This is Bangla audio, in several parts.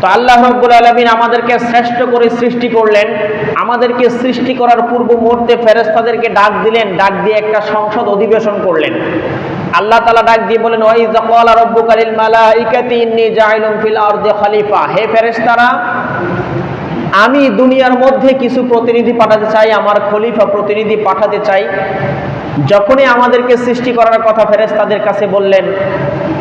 তো আল্লাহ রব্বুল আলমিন আমাদেরকে শ্রেষ্ঠ করে সৃষ্টি করলেন। আমাদেরকে সৃষ্টি করার পূর্ব মুহূর্তে ফেরেস্তাদেরকে ডাক দিলেন, ডাক দিয়ে একটা সংসদ অধিবেশন করলেন। আল্লাহ তালা ডাক দিয়ে বলেন ওই যকালা রব্বুকালিল মালাইকাতি ইন্নী জাইলুম ফিল আরদি খলিফা। হে ফেরেশতারা, আমি দুনিয়ার মধ্যে কিছু প্রতিনিধি পাঠাতে চাই, আমার খলিফা প্রতিনিধি পাঠাতে চাই। যখনই আমাদেরকে সৃষ্টি করার কথা ফেরেস্তাদের কাছে বললেন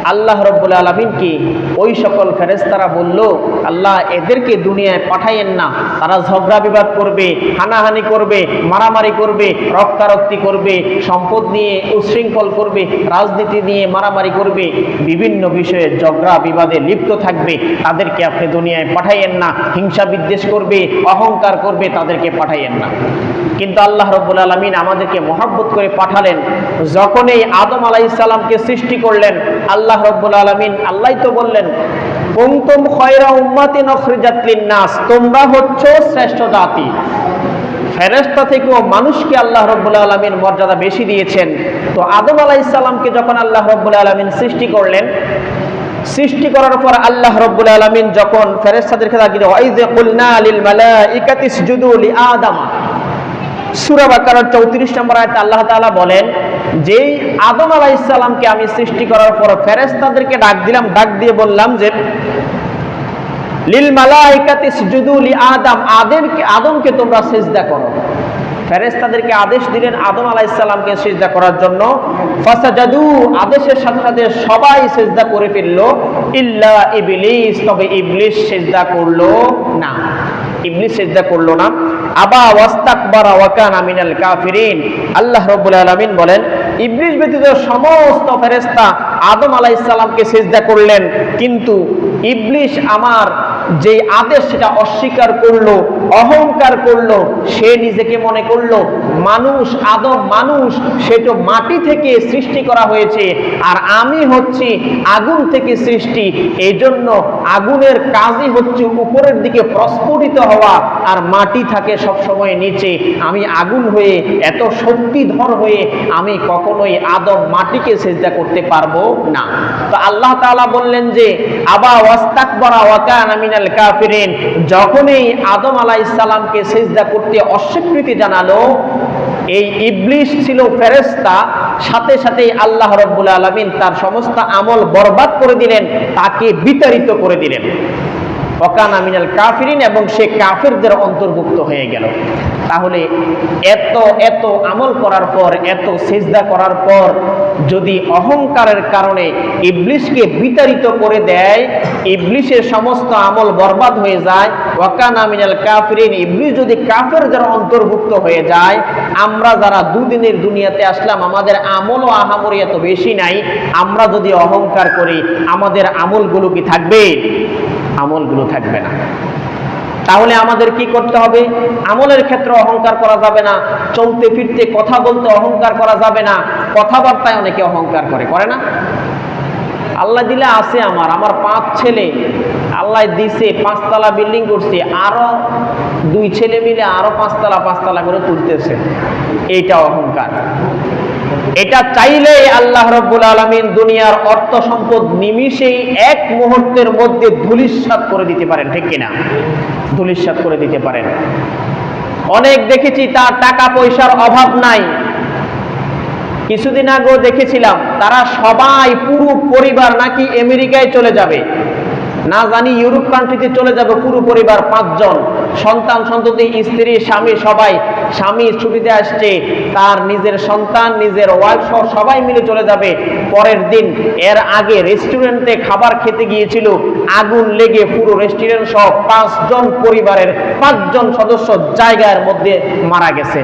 আল্লাহ রব্বুল আলমিন কি? ওই সকল ফেরেস্তারা বলল, আল্লাহ, এদেরকে দুনিয়ায় পাঠাইয়েন না। তারা ঝগড়া বিবাদ করবে, হানাহানি করবে, মারামারি করবে, রক্তারক্তি করবে, সম্পদ নিয়ে উচ্ছৃঙ্খল করবে, রাজনীতি নিয়ে মারামারি করবে। বিভিন্ন বিষয়ে ঝগড়া বিবাদে লিপ্ত থাকবে। তাদেরকে আপনি দুনিয়ায় পাঠাইয়েন না। হিংসা বিদ্বেষ করবে, অহংকার করবে, তাদেরকে পাঠাইয়েন না। কিন্তু আল্লাহ রব্বুল আলমিন আমাদেরকে মহাব্বত করে পাঠালেন। যখন এই আদম আলাইসাল্লামকে সৃষ্টি করলেন আল্লাহ রব্বুল আলমিন আল্লাহ তো বললেন কুমতুম খয়রা উম্মাতিন অখরিজাতলিন নাস তোমরা হচ্ছ শ্রেষ্ঠ জাতি। ফেরেস্তা থেকেও মানুষকে আল্লাহ রব্বুল আলমিন মর্যাদা বেশি দিয়েছেন। তো আদম আলাইসাল্লামকে যখন আল্লাহ রব্বুল আলমিন সৃষ্টি করলেন, সৃষ্টি করার পর আল্লাহ রব্বুল আলমিন যখন ফেরেস্তাদেরকে তাকিয়ে ওয়াইযে কুলনা লিল মালাইকাতি ইসজুদু লি আদামা সূরা বাকারার 34 নম্বর আয়াতে আল্লাহ তাআলা বলেন যেই আদম আলাইহিস সালামকে আমি সৃষ্টি করার পর ফেরেশতাদেরকে ডাক দিলাম, ডাক দিয়ে বললাম যে, লিল মালাইকাতি ইসজুদু লি আদম আদমকে আদমকে তোমরা সিজদা করো। আদেশ দিলেন আদম সিজদা করার জন্য। আদেশের সাথে সাথে সবাই সিজদা করে ফেলল। ইল্লা ইবলিস, তবে ইবলিস সিজদা করল না। ইবলিস সিজদা করল না। আবা ওয়াস্তাকবারা ওয়া কানা মিনাল কাফিরিন। আল্লাহ রাব্বুল আলামিন বলেন ইবলিস ব্যতীত সমস্ত ফেরেস্তা আদম আলা ইসলামকে সেজদা করলেন। কিন্তু ইবলিশ আমার যে আদেশ সেটা অস্বীকার করল অহংকার করল, সে নিজেকে মনে করল, মানুষ আদম মানুষ, সে তো মাটি থেকে সৃষ্টি করা হয়েছে, আর আমি হচ্ছি আগুন থেকে সৃষ্টি এই জন্য আগুনের কাজই হচ্ছে উপরের দিকে প্রস্ফুটিত হওয়া, আর মাটি থাকে সব সময় নিচে। আমি আগুন হয়ে, এত শক্তিধর হয়ে আমি কখনোই আদম মাটিকে সেজদা করতে পারব না। তো আল্লাহ তাআলা বললেন যে, আবা ওয়াস্তাকবারা ওয়াকানা মিনাল কাফিরিন, যখনই আদম আলাইহিস সালামকে সেজদা করতে অস্বীকৃতি জানালো। এই ইবলিশ ছিল ফেরেস্তা সাথে সাথে আল্লাহ রব্বুল আলমিন তার সমস্ত আমল বরবাদ করে দিলেন, তাকে বিতাড়িত করে দিলেন। অকানা মিনাল কাফিরিন এবং সে কাফিরদের অন্তর্ভুক্ত হয়ে গেল। তাহলে এত এত আমল করার পর, এত সেজদা করার পর যদি অহংকারের কারণে ইবলিশকে বিতাড়িত করে দেয়, ইবলিশের সমস্ত আমল বরবাদ হয়ে যায় ওয়াকানা মিনাল কাফিরিন, ইবলিশ যদি কাফেরদের অন্তর্ভুক্ত হয়ে যায়, আমরা যারা দুদিনের দুনিয়াতে আসলাম, আমাদের আমল ও আহামরি এত বেশি নাই, আমরা যদি অহংকার করি, আমাদের আমলগুলো কি থাকবে? আমলগুলো থাকবে না। তাহলে আমাদের কি করতে হবে? আমলের ক্ষেত্রে অহংকার করা যাবে না, চলতে ফিরতে কথা বলতে অহংকার করা যাবে না, কথাবার্তায় অনেকে অহংকার করে করে না? আল্লাহ দিলে আছে আমার আমার পাঁচ ছেলে, আল্লাহ দিছে, পাঁচতলা বিল্ডিং করছে, আরও দুই ছেলে মিলে আরও পাঁচতলা পাঁচতলা করে তুলতেছে। এইটা অহংকার। এটা চাইলেই আল্লাহ রব্বুল আলমিন দুনিয়ার অর্থ সম্পদ নিমিষেই এক মুহূর্তের মধ্যে ধুলিস্বাদ করে দিতে পারেন, ঠিক কিনা? ধুলিস্বাদ করে দিতে পারেন। অনেক দেখেছি তার টাকা পয়সার অভাব নাই। কিছুদিন আগেও দেখেছিলাম, তারা সবাই পুরো পরিবার নাকি আমেরিকায় চলে যাবে। না জানি ইউরোপ কান্ট্রিতে চলে যাবে পুরো পরিবার পাঁচজন। সন্তান সন্ততি, স্ত্রী, স্বামী, সবাই, স্বামী ছুটিতে আসছে, তার নিজের সন্তান, নিজের ওয়াইফ সহ সবাই মিলে চলে যাবে। পরের দিন এর আগে রেস্টুরেন্টে খাবার খেতে গিয়েছিল, আগুন লেগে পুরো রেস্টুরেন্ট সহ পাঁচজন পরিবারের পাঁচজন সদস্য জায়গার মধ্যে মারা গেছে।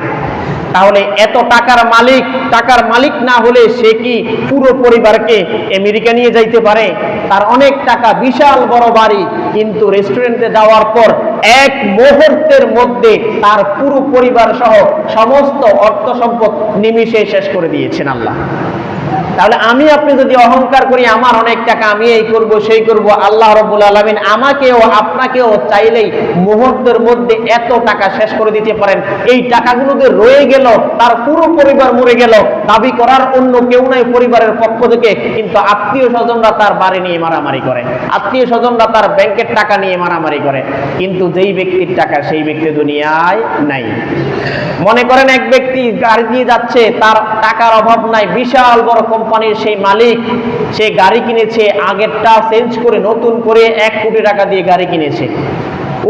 তাহলে এত টাকার মালিক টাকার মালিক না হলে সে কি পুরো পরিবারকে আমেরিকা নিয়ে যাইতে পারে? তার অনেক টাকা, বিশাল বড় বাড়ি। কিন্তু রেস্টুরেন্টে যাওয়ার পর এক মুহূর্তের মধ্যে তার পুরো পরিবার সহ সমস্ত অর্থ সম্পদ নিমিশে শেষ করে দিয়েছেন আল্লাহ। তাহলে আমি আপনি যদি অহংকার করি, আমার অনেক টাকা আমি এই করব, সেই করব, আল্লাহ রব্বুল আলমিন আমাকেও, আপনাকেও চাইলেই মুহূর্তের মধ্যে এত টাকা শেষ করে দিতে পারেন। এই টাকাগুলো যে রয়ে গেল, তার পুরো পরিবার মরে গেল, দাবি করার অন্য কেউ নাই পরিবারের পক্ষ থেকে, কিন্তু আত্মীয় স্বজনরা তার বাড়ি নিয়ে মারামারি করে। আত্মীয় স্বজনরা তার ব্যাংকের টাকা নিয়ে মারামারি করে। কিন্তু যেই ব্যক্তির টাকা, সেই ব্যক্তি দুনিয়ায় নাই। মনে করেন এক ব্যক্তি গাড়ি দিয়ে যাচ্ছে, তার টাকার অভাব নাই, বিশাল বড় কোম্পানির সেই মালিক, সে গাড়ি কিনেছে, আগেরটা চেঞ্জ করে, নতুন করে এক কোটি টাকা দিয়ে গাড়ি কিনেছে।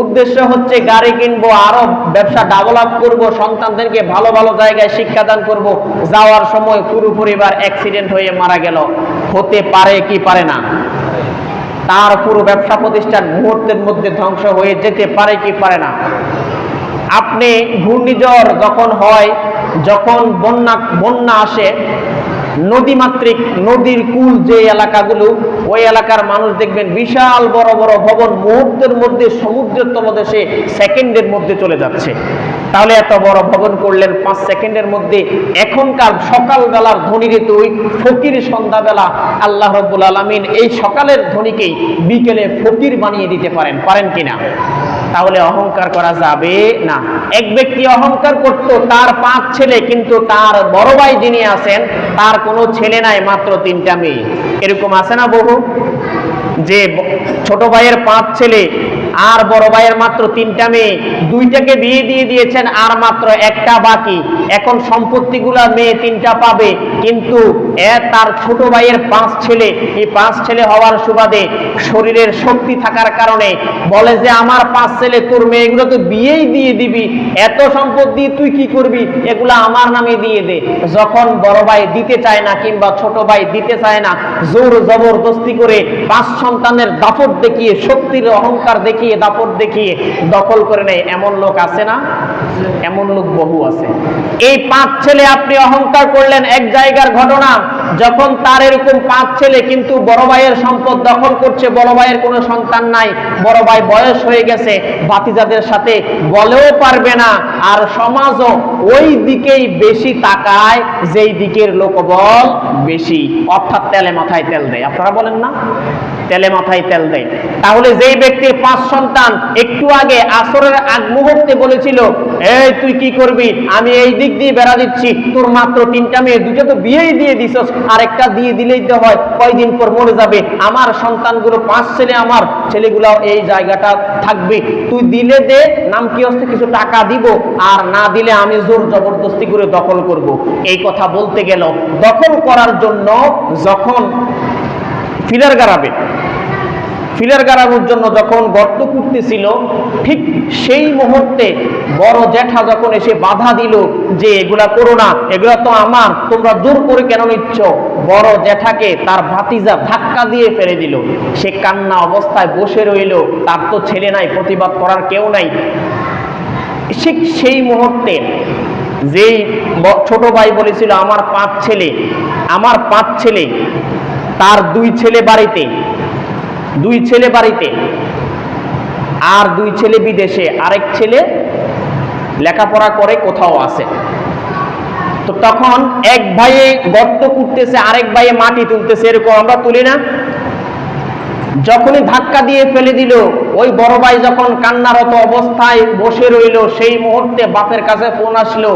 উদ্দেশ্য হচ্ছে গাড়ি কিনবো, আরও ব্যবসা ডেভেলপ করব, সন্তানদেরকে ভালো ভালো জায়গায় শিক্ষাদান করব। যাওয়ার সময় পুরো পরিবার অ্যাক্সিডেন্ট হয়ে মারা গেল। হতে পারে কি পারে না? তার পুরো ব্যবসা প্রতিষ্ঠান মুহূর্তের মধ্যে ধ্বংস হয়ে যেতে পারে কি পারে না? আপনি ঘূর্ণিঝড় যখন হয়, যখন বন্যা বন্যা আসে নদীমাতৃক, নদীর কুল যে এলাকাগুলো, ওই এলাকার মানুষ দেখবেন বিশাল বড় বড় ভবন মুহূর্তের মধ্যে সমুদ্রের তলদেশে সেকেন্ডের মধ্যে চলে যাচ্ছে। তাহলে এত বড় ভবন করলেন পাঁচ সেকেন্ডের মধ্যে। এখনকার সকালবেলার ধনী তো ওই ফকির সন্ধ্যাবেলা, আল্লাহ রব্বুল আলমিন এই সকালের ধ্বনিকেই বিকেলে ফকির বানিয়ে দিতে পারেন। পারেন কিনা? তাহলে অহংকার করা যাবে না। এক ব্যক্তি অহংকার করত, তার পাঁচ ছেলে, কিন্তু তার বড় ভাই যিনি আছেন, তার কোনো ছেলে নাই, মাত্র তিনটা মেয়ে। এরকম আছে না বহু? যে ছোট ভাইয়ের পাঁচ ছেলে আর বড় ভাইয়ের মাত্র তিনটা মেয়ে। দুইটাকে বিয়ে দিয়ে দিয়েছেন, আর মাত্র একটা বাকি। এখন সম্পত্তিগুলা মেয়ে তিনটা পাবে। কিন্তু তার ছোট ভাইয়ের পাঁচ ছেলে। এই পাঁচ ছেলে হওয়ার সুবাদে শরীরের শক্তি থাকার কারণে বলে যে, আমার পাঁচ ছেলে, তোর মেয়েগুলো তো বিয়েই দিয়ে দিবি। এত সম্পদ দিয়ে তুই কি করবি? এগুলা আমার নামে দিয়ে দে। যখন বড় ভাই দিতে চায় না কিংবা ছোট ভাই দিতে চায় না, জোর জবরদস্তি করে পাঁচ সন্তানের দাপট দেখিয়ে, শক্তির অহংকার দেখিয়ে দাপট দেখিয়ে দখল করে নেয়। এমন লোক আছে না? এমন লোক বহু আছে। এই পাঁচ ছেলে আপনি অহংকার করলেন এক জায়গার ঘটনা। যখন তার এরকম পাঁচ ছেলে কিন্তু বড় ভাইয়ের সম্পদ দখল করছে, বড় ভাইয়ের কোনো সন্তান নাই, বড় ভাই বয়স হয়ে গেছে, ভাতিজাদের সাথে বলেও পারবে না। আর সমাজও ওই দিকেই বেশি তাকায়, যেই দিকের লোকবল বেশি, অর্থাৎ তেলে মাথায় তেল দেয়। আপনারা বলেন না? তেলে মাথায় তেল দেয়। তাহলে যেই ব্যক্তির পাঁচ সন্তান, একটু আগে আসরের আগ মুহূর্তে বলেছিল এই, তুই কি করবি? আমি এই দিক দিয়ে বেড়া দিচ্ছি। তোর মাত্র তিনটা মেয়ে দুটো তো বিয়েই দিয়ে দিছস। আরেকটা দিয়ে দিলেই তো হয়, কয়দিন পর মরে যাবে। আমার সন্তানগুলো, পাঁচ ছেলে আমার, ছেলেগুলাও এই জায়গাটা থাকবে। তুই দিলে দে, নাম কি হচ্ছে, কিছু টাকা দিব। আর না দিলে আমি জোর জবরদস্তি করে দখল করব। এই কথা বলতে গেল। দখল করার জন্য যখন ফিলার গাড়াবে, ফিলার গাড়ানোর জন্য যখন গর্ত করতেছিল ঠিক সেই মুহূর্তে বড় জ্যাঠা যখন এসে বাধা দিল যে এগুলা করো না, এগুলা তো আমার, তোমরা দূর করে কেন নিচ্ছ? বড় জ্যাঠাকে তার ভাতিজা ধাক্কা দিয়ে ফেলে দিল। সে কান্না অবস্থায় বসে রইল। তার তো ছেলে নাই, প্রতিবাদ করার কেউ নাই। ঠিক সেই মুহূর্তে যেই ছোট ভাই বলেছিল, আমার পাঁচ ছেলে, আমার পাঁচ ছেলে, তার দুই ছেলে বাড়িতে, দুই ছেলে বাড়িতে, আর দুই ছেলে বিদেশে, আরেক ছেলে লেখাপড়া করে কোথাও আছে। তো তখন এক ভাইয়ে গর্ত করতেছে আরেক ভাইয়ে মাটি তুলতেছে, এরকম আমরা তুলি না। যখনই ধাক্কা দিয়ে ফেলে দিল, ওই বড় ভাই যখন কান্নারত অবস্থায় বসে রইল, সেই মুহূর্তে বাপের কাছে ফোন আসলো,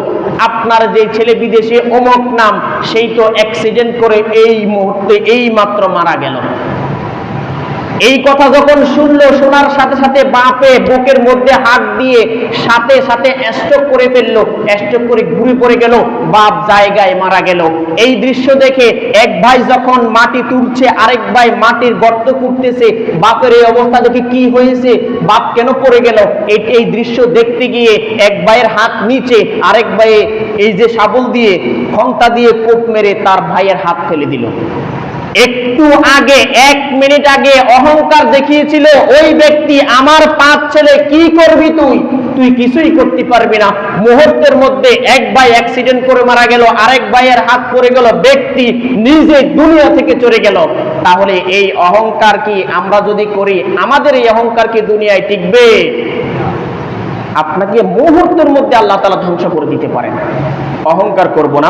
আপনার যে ছেলে বিদেশে অমক নাম, সেই তো অ্যাক্সিডেন্ট করে এই মুহূর্তে এই মাত্র মারা গেল। এই কথা যখন শুনলো, শোনার সাথে সাথে বাপে বুকের মধ্যে হাত দিয়ে সাথে সাথে স্ট্রোক করে ফেলল। স্ট্রোক করে ঘুরে পড়ে গেল, বাপ জায়গায় মারা গেল। এই দৃশ্য দেখে এক ভাই যখন মাটি তুলছে, আরেক ভাই মাটির গর্ত করতেছে বাপের এই অবস্থা দেখে কি হয়েছে, বাপ কেন পড়ে গেল? এই দৃশ্য দেখতে গিয়ে এক ভাইয়ের হাত নিচে, আরেক ভাইয়ে এই যে শাবল দিয়ে খন্তা দিয়ে কোপ মেরে তার ভাইয়ের হাত ফেলে দিল। একটু আগে, এক মিনিট আগে অহংকার দেখিয়েছিল, ওই ব্যক্তি আমার পাঁচ ছেলে, কি করবি তুই? তুই কিছুই করতে পারবি না। মুহূর্তের মধ্যে এক ভাই অ্যাক্সিডেন্ট করে মারা গেল, আরেক ভাইয়ের হাত পড়ে গেল, ব্যক্তি নিজে দুনিয়া থেকে চলে গেল। তাহলে এই অহংকার কি আমরা যদি করি, আমাদের এই অহংকার কি দুনিয়ায় টিকবে? আপনাকে মুহূর্তের মধ্যে আল্লাহ তালা ধ্বংস করে দিতে পারেন। অহংকার করব না।